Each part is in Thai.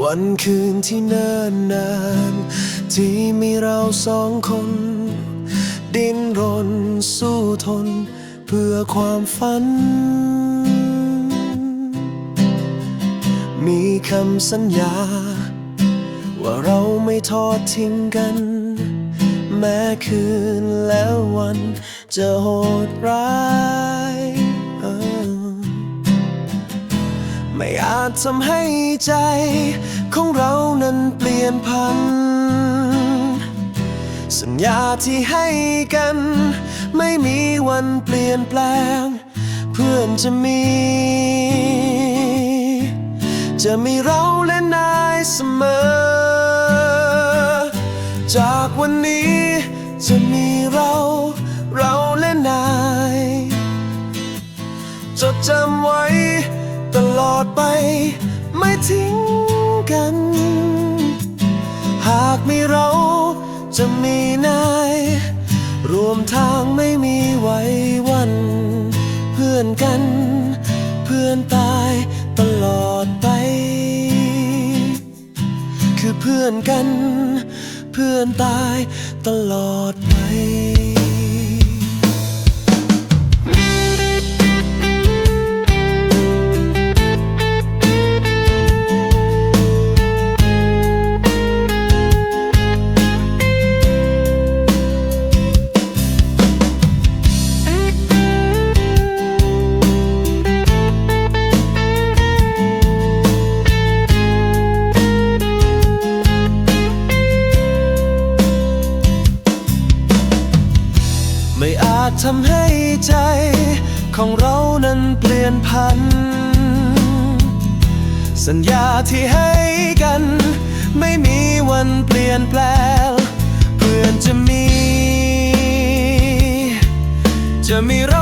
วันคืนที่เนิ่นนาน ที่มีเราสองคน ดิ้นรนสู้ทน เพื่อความฝัน มีคำสัญญา ว่าเราไม่ทอดทิ้งกัน แม้คืนแล้ววันจะโหดร้าย ไม่อาจทำให้ใจ ของเรานั้นเปลี่ยนพัน สัญญาที่ให้กัน ไม่มีวันเปลี่ยนแปลง เพื่อนจะมี จะมีเราและนายเสมอ จากวันนี้จะมีเราเราและนายจดจำไว้ ตลอดไป ไม่ทิ้งกัน หากมีเราจะมีนาย รวมทางไม่มีไว้วัน เพื่อนกัน เพื่อนตายตลอดไป คือเพื่อนกัน เพื่อนตายตลอดไป ไม่อาจทำให้ใจของเรานั้นเปลี่ยนพัน สัญญาที่ให้กัน ไม่มีวันเปลี่ยนแปลงเพื่อนจะมี จะมีเรา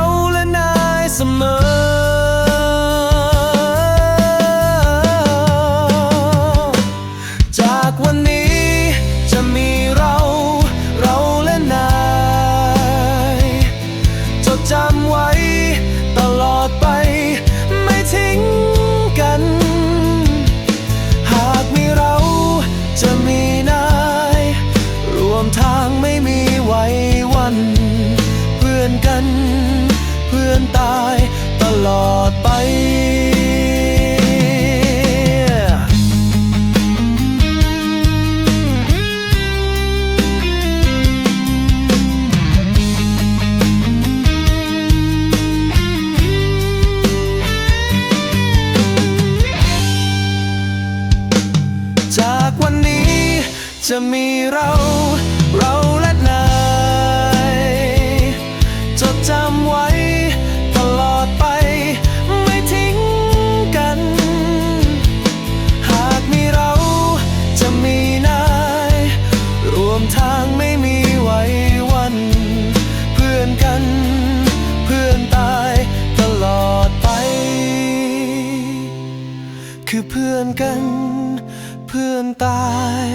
วมทางไม่มีไว้วัน เพื่อนกัน เพื่อนตายตลอดไปจากวันนี้จะมีเรา เราและนายจดจำไว้ตลอดไป ไม่ทิ้งกัน หากมีเราจะมีนาย รวมทางไม่มีไว้วัน เพื่อนกัน เพื่อนตายตลอดไป คือเพื่อนกัน เพื่อนตาย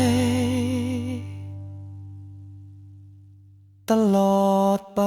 ตลอดไป